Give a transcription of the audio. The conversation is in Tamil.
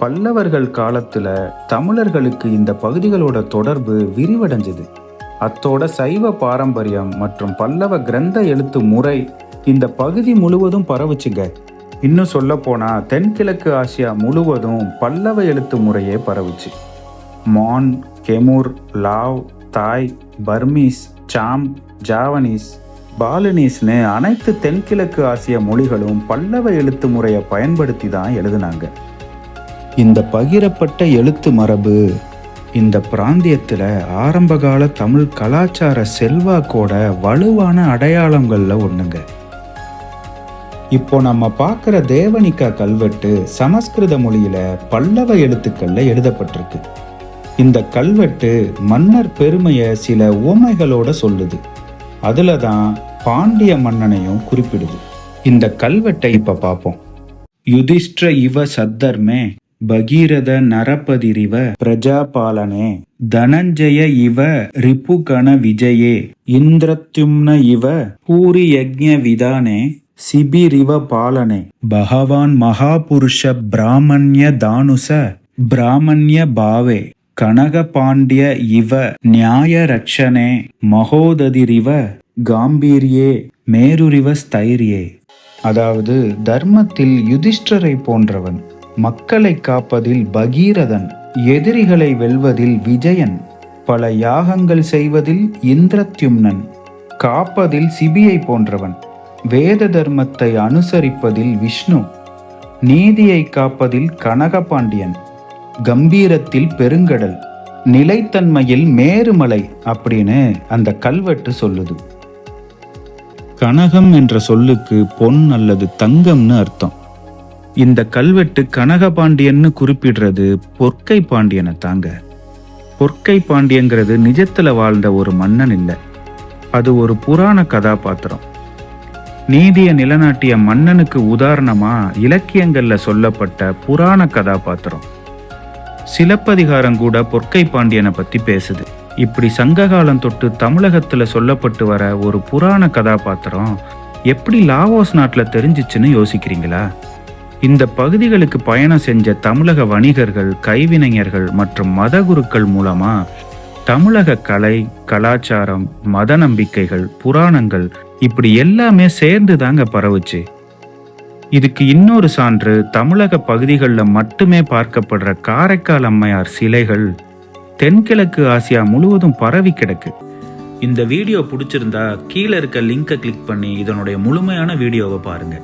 பல்லவர்கள் காலத்துல தமிழர்களுக்கு இந்த பகுதிகளோட தொடர்பு விரிவடைஞ்சது. அத்தோட சைவ பாரம்பரியம் மற்றும் பல்லவ கிரந்த எழுத்து முறை இந்த பகுதி முழுவதும் பரவுச்சுங்க. இன்னும் சொல்ல போனா தென்கிழக்கு ஆசியா முழுவதும் பல்லவ எழுத்து முறையே பரவுச்சு. மான் கெமுர் லாவ் தாய் பர்மீஸ் சாம் ஜாவனீஸ் பாலினீஸ்னு அனைத்து தென்கிழக்கு ஆசிய மொழிகளும் பல்லவ எழுத்து முறையை பயன்படுத்தி தான் எழுதுனாங்க. இந்த பகிரப்பட்ட எழுத்து மரபு இந்த பிராந்தியத்தில் ஆரம்பகால தமிழ் கலாச்சார செல்வாக்கோட வலுவான அடையாளங்களில் ஒன்றுங்க இப்போ நம்ம பார்க்குற தேவனிக்கா கல்வெட்டு சமஸ்கிருத மொழியில் பல்லவ எழுத்துக்களில் எழுதப்பட்டிருக்கு. இந்த கல்வெட்டு மன்னர் பெருமையை சில உவமைகளோட சொல்லுது. அதில் தான் பாண்டிய மன்னனையும் குறிப்பிடுது. இந்த கல்வெட்டை இப்போ பார்ப்போம். யுதிஷ்ட இவ சத்தர்மே. பகீரத நரபதிரிவ பிரஜாபாலனே. தனஞ்சய இவ ரிபுகண விஜயே. இந்திரத்யும்ன இவ பூரி யஜ்ஞ விதானே சிபிரிவ பாலனே. பகவான் மகாபுருஷ பிராமணிய தானுச பிராமணிய பாவே. கனக பாண்டிய இவ நியாய ரட்சணே மகோததிரிவ காம்பீரியே மேருரிவ ஸ்தைரியே. அதாவது தர்மத்தில் யுதிஷ்டரை போன்றவன் மக்களை காப்பதில் பகீரதன் எதிரிகளை வெல்வதில் விஜயன் பல யாகங்கள் செய்வதில் இந்திரத்யும்னன் காப்பதில் சிபியை போன்றவன் வேத தர்மத்தை அனுசரிப்பதில் விஷ்ணு நீதியை காப்பதில் கனகபாண்டியன் கம்பீரத்தில் பெருங்கடல் நிலைத்தன்மையில் மேருமலை அப்படின்னு அந்த கல்வெட்டு சொல்லுது. கனகம் என்ற சொல்லுக்கு பொன் அல்லது தங்கம்னு அர்த்தம். இந்த கல்வெட்டு கனகபாண்டியன்னு குறிப்பிடுறது பொற்கை பாண்டியனை தாங்க. பொற்கை பாண்டியங்கிறது நிஜத்துல வாழ்ந்த ஒரு மன்னன் இல்லை. அது ஒரு புராண கதாபாத்திரம். நீதியை நிலநாட்டிய மன்னனுக்கு உதாரணமா இலக்கியங்கள்ல சொல்லப்பட்ட புராண கதாபாத்திரம். சிலப்பதிகாரம் கூட பொற்கை பாண்டியனை பத்தி பேசுது. இப்படி சங்ககாலம் தொட்டு தமிழகத்துல சொல்லப்பட்டு வர ஒரு புராண கதாபாத்திரம் எப்படி லாவோஸ் நாட்டில் தெரிஞ்சிச்சுன்னு யோசிக்கிறீங்களா? இந்த பகுதிகளுக்கு பயணம் செஞ்ச தமிழக வணிகர்கள் கைவினைஞர்கள் மற்றும் மதகுருக்கள் மூலமா தமிழக கலை கலாச்சாரம் மத நம்பிக்கைகள் புராணங்கள் இப்படி எல்லாமே சேர்ந்து தாங்க பரவுச்சு. இதுக்கு இன்னொரு சான்று தமிழக பகுதிகளில் மட்டுமே பார்க்கப்படுற காரைக்கால் அம்மையார் சிலைகள் தென்கிழக்கு ஆசியா முழுவதும் பரவி கிடக்கு. இந்த வீடியோ பிடிச்சிருந்தா கீழே இருக்க லிங்கை கிளிக் பண்ணி இதனுடைய முழுமையான வீடியோவை பாருங்கள்